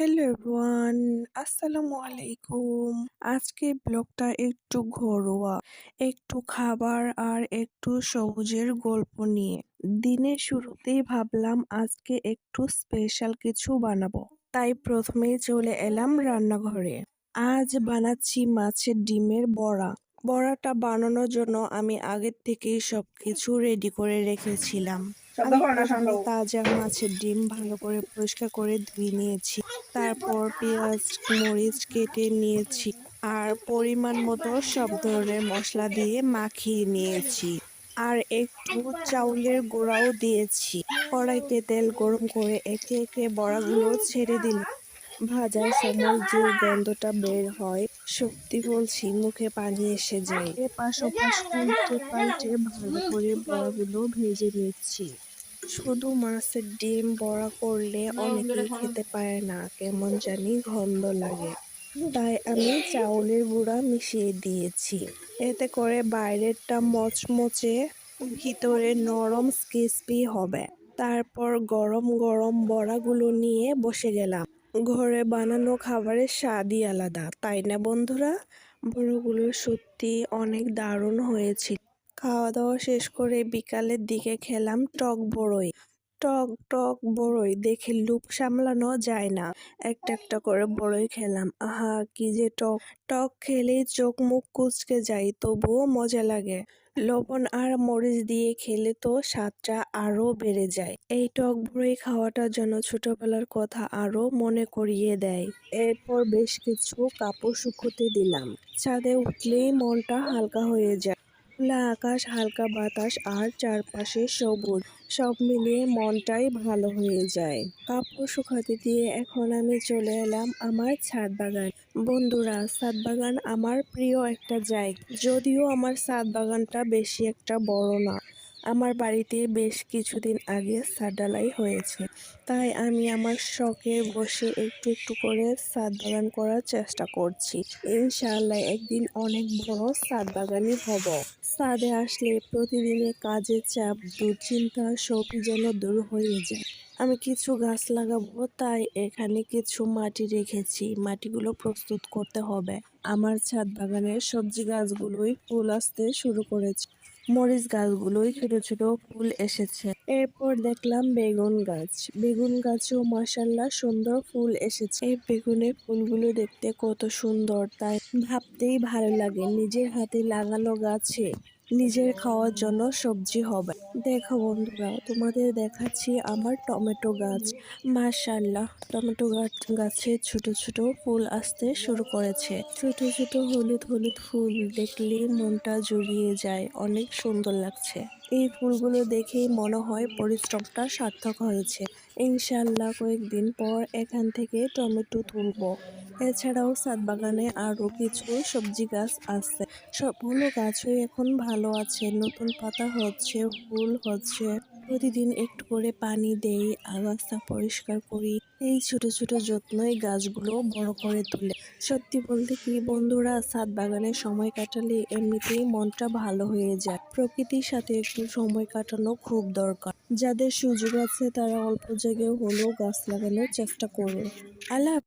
Hello everyone, আসসালামু আলাইকুম। আজকে ব্লগটা একটু ঘরোয়া, একটু খাবার আর একটু সবুজের গল্প নিয়ে। দিনের শুরুতেই ভাবলাম আজকে একটু স্পেশাল কিছু বানাবো। তাই প্রথমেই চলে এলাম রান্নাঘরে। আজ বানাচ্ছি মাছের ডিমের বড়া। বড়াটা বানানোর জন্য আমি আগের থেকেই সবকিছু রেডি করে রেখেছিলাম। তাজা মাছের ডিম ভালো করে পরিষ্কার করে ধুয়ে নিয়েছি। তারপর পেঁয়াজ মরিচ কেটে নিয়েছি আর পরিমাণ মতো সব ধরনের মশলা দিয়ে মাখিয়ে নিয়েছি। আর একটু চাউলের গুঁড়াও দিয়েছি। কড়াইতে তেল গরম করে একে একে বড়াগুলো ছেড়ে দিলাম। ভাজার সময় যে গন্ধটা বের হয় সত্যি বলছি মুখে পানি এসে যায়। এপাশ ওপাশ উল্টে পাল্টে ভালো করে বড়াগুলো ভেজে নিচ্ছি। শুধু মাছের ডিম বড়া করলে অনেকেই খেতে পারে না কেমন জানি গন্ধ লাগে। তাই আমি চাউলের গুঁড়া মিশিয়ে দিয়েছি। এতে করে বাইরেরটা মচমচে ভিতরে নরম ক্রিসপি হবে। তারপর গরম গরম বড়াগুলো নিয়ে বসে গেলাম। ঘরে বানানো খাবারের স্বাদই আলাদা তাই না বন্ধুরা? বড়গুলো সত্যি অনেক দারুণ হয়েছিল। খাওয়া দাওয়া শেষ করে বিকালের দিকে খেলাম টক বড়ই টক টক বড়ই দেখে লুপ সামলানো যায় না। একটা একটা করে বড়ই খেলাম। আহা, কি যে টক। টক খেলেই চোখ মুখ কুচকে যায়, তবুও মজা লাগে। লবণ আর মরিচ দিয়ে খেলে তো স্বাদটা আরও বেড়ে যায়। এই টক বড়ি খাওয়াটার জন্য ছোটবেলার কথা আরও মনে করিয়ে দেয়। এরপর বেশ কিছু কাপড় শুকোতে দিলাম। ছাদে উঠলেই মনটা হালকা হয়ে যায়। খোলা আকাশ, হালকা বাতাস আর চারপাশে সবুজ। সব মিলিয়ে মনটাই ভালো হয়ে যায়। কাপড় শুকাতে দিয়ে এখন আমি চলে এলাম আমার ছাদ বাগান। বন্ধুরা, ছাদ বাগান আমার প্রিয় একটা জায়গা। যদিও আমার ছাদ বাগানটা বেশি একটা বড় না। আমার বাড়িতে বেশ কিছুদিন আগে ছাদ ঢালাই হয়েছে। তাই আমি আমার শখে বসে একটু একটু করে ছাদ বাগান করার চেষ্টা করছি। ইনশাআল্লাহ একদিন অনেক বড় ছাদ বাগানই হব। ছাদে আসলে প্রতিদিনের কাজের চাপ, দুশ্চিন্তা সবই যেন দূর হয়ে যায়। আমি কিছু গাছ লাগাবো, তাই এখানে কিছু মাটি রেখেছি। মাটিগুলো প্রস্তুত করতে হবে। আমার ছাদ বাগানের সবজি গাছগুলোই ফুল আসতে শুরু করেছে। মরিচ গাছগুলোই ছোট ছোট ফুল এসেছে। এরপর দেখলাম বেগুন গাছ। বেগুন গাছেও মাসাল্লাহ সুন্দর ফুল এসেছে। এই বেগুনের ফুলগুলো দেখতে কত সুন্দর, তাই ভাবতেই ভালো লাগে নিজের হাতে লাগানো গাছে। নিজের খাওয়ার জন্য সবজি হবে। দেখো বন্ধুরা, তোমাদের দেখাচ্ছি আমার টমেটো গাছ। মার্শাল্লাহ টমেটো গাছ, গাছে ছোট ছোট ফুল আসতে শুরু করেছে। ছোট ছোট হলুদ হলুদ ফুল দেখলে মনটা জুড়িয়ে যায়, অনেক সুন্দর লাগছে। এই ফুলগুলো দেখেই মনে হয় পরিশ্রমটা সার্থক হয়েছে। ইনশাল্লাহ কয়েকদিন পর এখান থেকে টমেটো তুলব। এছাড়াও ছাদ বাগানে আরও কিছু সবজি গাছ আছে। সবগুলো গাছই এখন ভালো আছে, নতুন পাতা হচ্ছে, ফুল হচ্ছে। প্রতিদিন একটু করে পানি দেই, আগাছা পরিষ্কার করি। এই ছোট ছোট যত্নই গাছগুলো বড় করে তুলে। সত্যি বলতে কি বন্ধুরা ছাদ বাগানে সময় কাটালে এমনিতেই মনটা ভালো হয়ে যায়। প্রকৃতির সাথে একটু সময় কাটানো খুব দরকার। যাদের সুযোগ আছে তারা অল্প জায়গায় হলেও গাছ লাগানোর চেষ্টা করুন। আল্লাহ